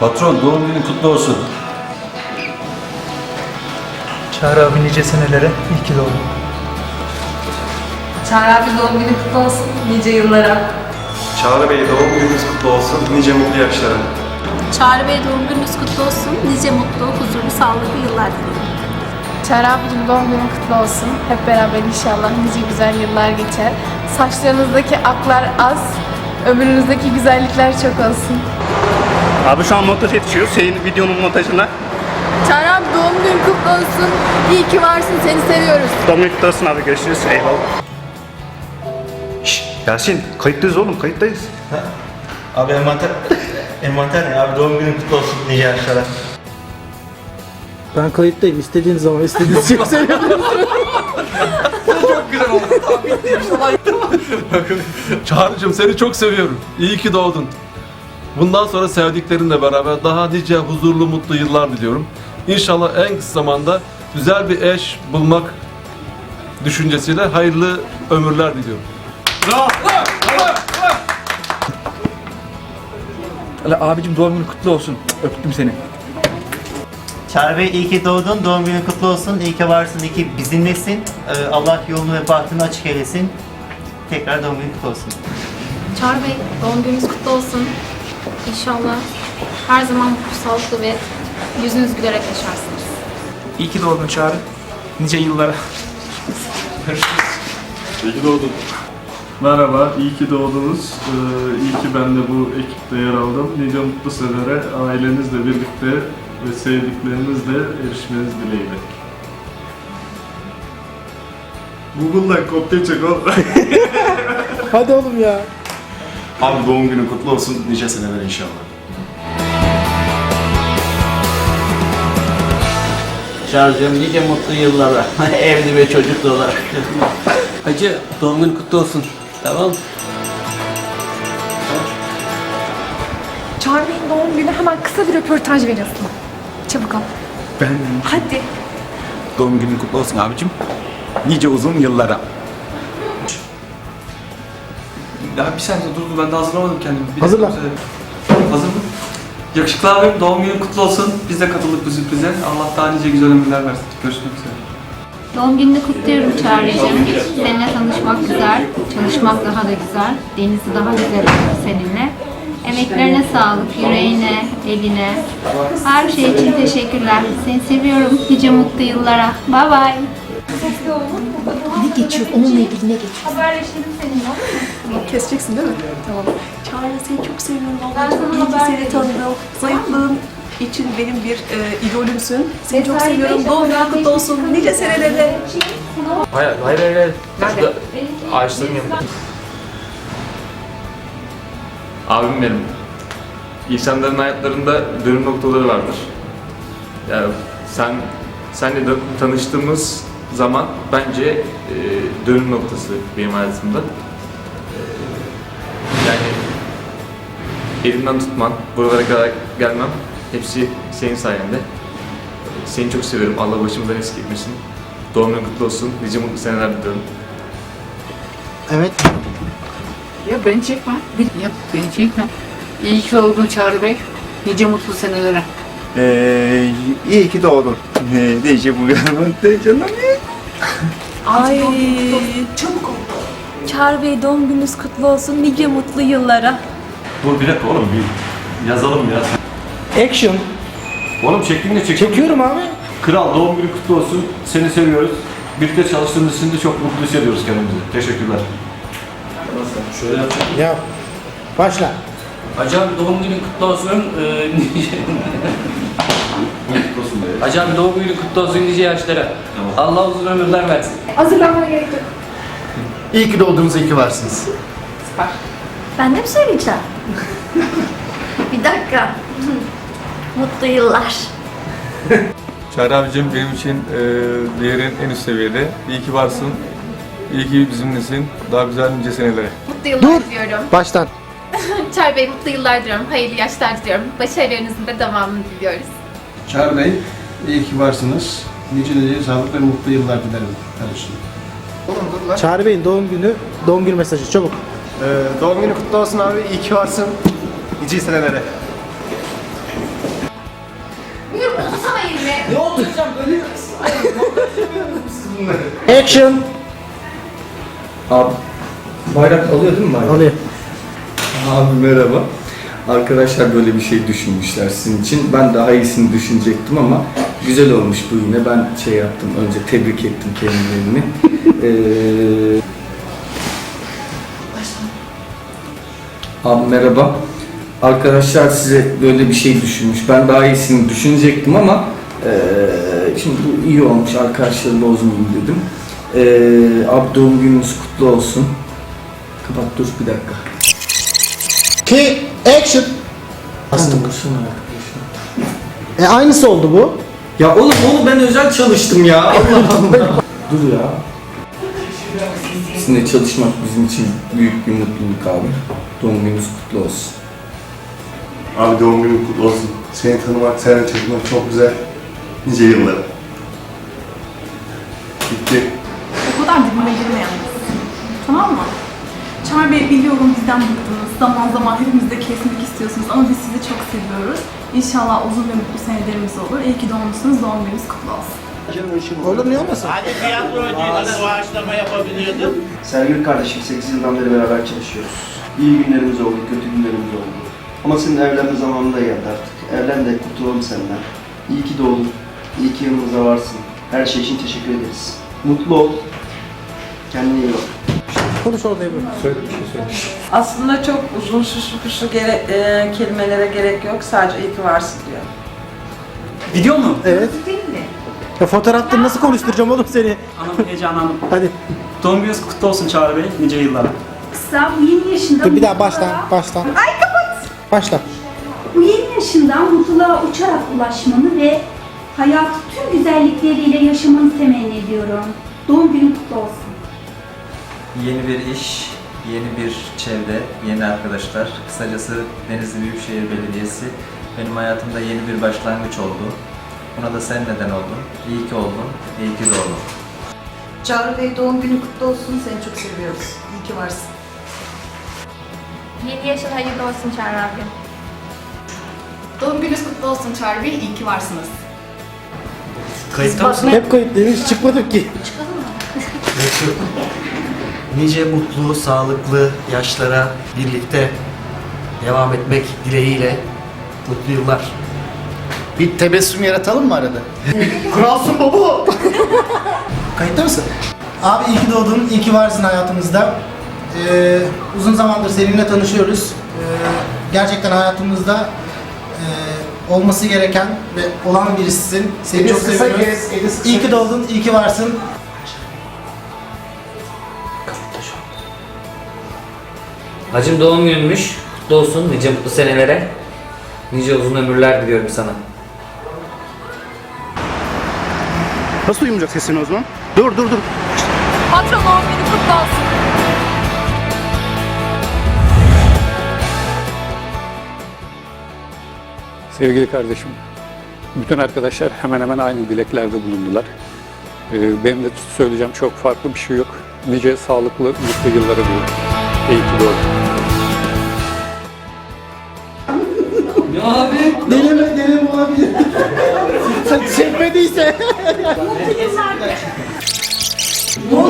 Patron doğum günün kutlu olsun. Çağrı abi nice senelere iyi ki doğdun. Çağrı abi doğum günü kutlu olsun. Nice yıllara. Çağrı Bey doğum gününüz kutlu olsun. Nice mutlu yaşlara. Çağrı Bey doğum gününüz kutlu olsun. Nice mutlu, huzurlu, sağlıklı yıllar dilerim. Çağrı abicim doğum günün kutlu olsun. Hep beraber inşallah nice güzel yıllar geçer. Saçlarınızdaki aklar az, ömrünüzdeki güzellikler çok olsun. Abi şu an montaj yetişiyor. Senin videonun montajına. Çağrı abi doğum günün kutlu olsun. İyi ki varsın, seni seviyoruz. Doğum günü kutlu olsun abi. Görüşürüz. Eyvallah. Şşş Yasin kayıttayız oğlum kayıttayız. Abi envanter, envanter ne? Abi doğum günün kutlu olsun nice yaşlara. Ben kayıttayım. İstediğiniz zaman istediğiniz şey söyleyin. Çağrı'cığım seni çok seviyorum. İyi ki doğdun. Bundan sonra sevdiklerinle beraber daha nice huzurlu mutlu yıllar diliyorum. İnşallah en kısa zamanda güzel bir eş bulmak düşüncesiyle hayırlı ömürler diliyorum. Abicim doğum günün kutlu olsun. Öptüm seni. Çağrı Bey iyi ki doğdun. Doğum günün kutlu olsun. İyi ki varsın. İyi ki bizimlesin. Ee, Allah yolunu ve bahtını açık eylesin. Tekrar doğum günün kutlu olsun. Çağrı Bey doğum gününüz kutlu olsun. İnşallah her zaman mutlu, sağlıklı ve yüzünüz gülerek yaşarsınız. İyi ki doğdun Çağrı. Nice yıllara. Merhaba, iyi ki doğdunuz. Ee, iyi ki ben de bu ekipte yer aldım. Nice mutlu senelere ailenizle birlikte ve sevdiklerinizle erişmeniz dileğiyle. Google'dan kopya çek oğlum. Hadi oğlum ya. Abi doğum günün kutlu olsun. Nice seneler inşallah. Şarjım nice mutlu yıllara. Evli ve çocuklu olarak. Hacı doğum günün kutlu olsun. Tamam. Çağrı Bey'in doğum günü hemen kısa bir röportaj veriyorsun. Çabuk ol. Ben Hadi. Doğum günün kutlu olsun abicim. Nice uzun yıllara. Ya bir saniye dur dur ben de hazırlamadım kendimi. Bir Hazırla. dakika. Hazır mı? Yakışıklı abim doğum günün kutlu olsun. Biz de katıldık bu sürprize. Allah daha nice güzel ömürler versin. Görüşmek üzere. Doğum gününü kutluyorum Çağrı'cığım. Seninle tanışmak güzel, çalışmak daha da güzel. Deniz'i daha güzel olur seninle. Emeklerine sağlık, yüreğine, eline. Her şey için teşekkürler. Seni seviyorum. Nice mutlu yıllara. Bye bye. Ne geçiyor? Onunla ilgili ne geçiyor? Haberleşelim seninle. Keseceksin değil mi? Tamam. Çağrı seni çok seviyorum. Vallahi çok iyi ki seni tanıdım. Zayıflığın için benim bir e, idolümsün. Seni çok seviyorum. Doğum günün kutlu olsun. Nice senelere. Hayır hayır hayır. Şurada ağaçların yanında. Abim benim. İnsanların hayatlarında dönüm noktaları vardır. Yani sen senle de tanıştığımız zaman bence e, dönüm noktası benim hayatımda. E, yani elimden tutman, buralara kadar gelmem hepsi senin sayende. Seni çok seviyorum. Allah başımızdan eksik etmesin. Doğum günün kutlu olsun. Nice mutlu seneler diliyorum. Evet. Ya beni çekme. Ya beni çekme. İyi ki doğdun Çağrı Bey. Nice mutlu senelere. Ee, iyi ki doğdun. Ee, nice bu kadar canım. Ay. Çabuk ol. Çağrı Bey doğum gününüz kutlu olsun. Nice mutlu yıllara. Dur bir dakika oğlum bir yazalım ya. Action. Oğlum çektin de çek. Çekiyorum abi. Kral doğum günü kutlu olsun. Seni seviyoruz. Birlikte çalıştığımız için de çok mutlu hissediyoruz kendimizi. Teşekkürler. Şöyle yapacağım. Yap. Başla. Hacı abi doğum günün kutlu olsun. Ee, Mutlu olsun be. Hacı abi doğum günün kutlu olsun nice yaşlara. Allah uzun ömürler versin. Hazırlanmana gerek yok. İyi ki doğdunuz, iyi ki varsınız. Ben de mi söyleyeceğim? bir dakika. Mutlu yıllar. Çağrı abicim benim için e, değerin en üst seviyede. İyi ki varsın. İyi ki bizimlesin. Daha güzel nice senelere. Mutlu yıllar diliyorum. Baştan. Çağrı Bey mutlu yıllar diliyorum. Hayırlı yaşlar diliyorum. Başarılarınızın da devamını diliyoruz. Çağrı Bey, iyi ki varsınız. Nice nice sağlıklı ve mutlu yıllar dilerim kardeşim. Çağrı Bey'in doğum günü, doğum günü mesajı çabuk. Ee, doğum günü kutlu olsun abi. İyi ki varsın. Nice senelere. Ne oturacağım böyle Action. Abi bayrak alıyor değil mi bayrak? Alıyor. Abi merhaba. Arkadaşlar böyle bir şey düşünmüşler sizin için. Ben daha iyisini düşünecektim ama güzel olmuş bu yine. Ben şey yaptım önce tebrik ettim kendilerini. Ee... Abi merhaba. Arkadaşlar size böyle bir şey düşünmüş. Ben daha iyisini düşünecektim ama ee, şimdi bu iyi olmuş. Arkadaşları bozmayayım dedim. Ee, abi doğum gününüz kutlu olsun. Kapat dur bir dakika. Ki action. Bastım. E aynısı oldu bu. Ya oğlum onu ben özel çalıştım ya. Allah Allah. Dur ya. Sizinle çalışmak bizim için büyük bir mutluluk abi. Doğum gününüz kutlu olsun. Abi doğum günün kutlu olsun. Seni tanımak, seninle çalışmak çok güzel. Nice yıllar. Çağrı Bey biliyorum bizden bıktınız. Zaman zaman hepimiz de kesmek istiyorsunuz ama biz sizi çok seviyoruz. İnşallah uzun ve mutlu senelerimiz olur. İyi ki doğmuşsunuz. Doğum gününüz kutlu olsun. Olur niye olmasın? Sergil kardeşim 8 yıldan beri beraber çalışıyoruz. İyi günlerimiz oldu, kötü günlerimiz oldu. Ama senin evlenme zamanı da geldi artık. Evlen de kurtulalım senden. İyi ki doğdun. İyi ki yanımızda varsın. Her şey için teşekkür ederiz. Mutlu ol. Kendine iyi bak. Konuş orada Ebru. Aslında çok uzun şuşu gere, e, kelimelere gerek yok. Sadece iyi ki varsın diyor. Video mu? Evet. Ya fotoğrafta nasıl konuşturacağım oğlum seni? Anam heyecanlandım. Hadi. Doğum gününüz kutlu olsun Çağrı Bey. Nice yıllara. Kısa bu yeni yaşında Dur bir daha mutluluğa- baştan, baştan. Ay kapat! Başla. Bu yeni yaşında mutluluğa uçarak ulaşmanı ve hayatı tüm güzellikleriyle yaşamanı temenni ediyorum. Doğum günün kutlu olsun. Yeni bir iş, yeni bir çevre, yeni arkadaşlar. Kısacası Denizli Büyükşehir Belediyesi benim hayatımda yeni bir başlangıç oldu. Buna da sen neden oldun. İyi ki oldun, iyi ki doğdun. Çağrı Bey doğum günü kutlu olsun. Seni çok seviyoruz. İyi ki varsın. Yeni yaşın hayırlı olsun Çağrı abi. Doğum gününüz kutlu olsun Çağrı Bey. İyi ki varsınız. Kayıtta mısın? Hep kayıtlıymış çıkmadık ki. Nice mutlu, sağlıklı yaşlara birlikte devam etmek dileğiyle mutlu yıllar. Bir tebessüm yaratalım mı arada? Kralsın baba. Kayıtta mısın? Abi iyi ki doğdun, iyi ki varsın hayatımızda. Ee, uzun zamandır seninle tanışıyoruz. Ee, gerçekten hayatımızda e, olması gereken ve olan birisisin. Seni çok seviyoruz. İyi ki doğdun, iyi ki varsın. Hacım doğum gününmüş. Kutlu olsun. Nice mutlu senelere. Nice uzun ömürler diliyorum sana. Nasıl duymayacak sesini o zaman? Dur dur dur. Patron doğum günü kutlu olsun. Sevgili kardeşim, bütün arkadaşlar hemen hemen aynı dileklerde bulundular. Ee, benim de söyleyeceğim çok farklı bir şey yok. Nice sağlıklı, mutlu yıllara diliyorum. İyi ki doğdun. Sen çekmediyse. Mutlu